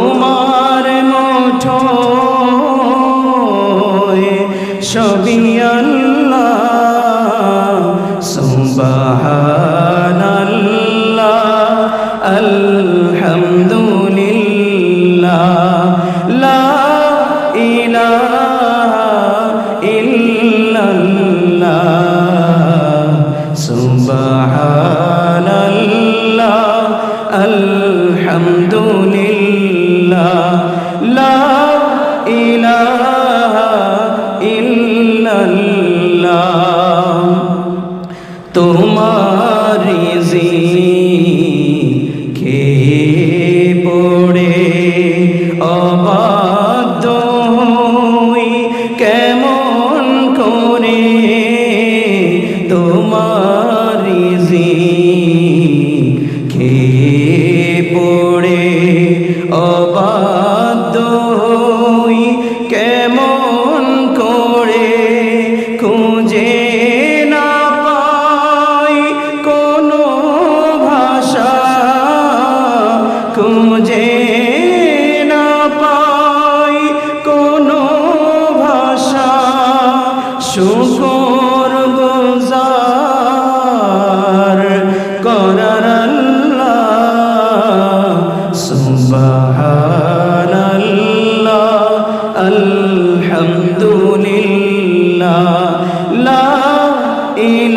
তোমার মুঠো সবই আল্লাহ সুবহানাল্লাহ আলহামদুলিল্লাহ। তোমার কে পড়ে অবাধ্য কেমন করে তোমার কে পড়ে অবাধ্য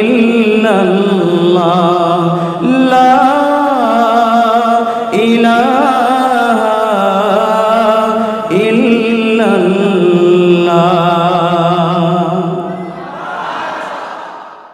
إلا الله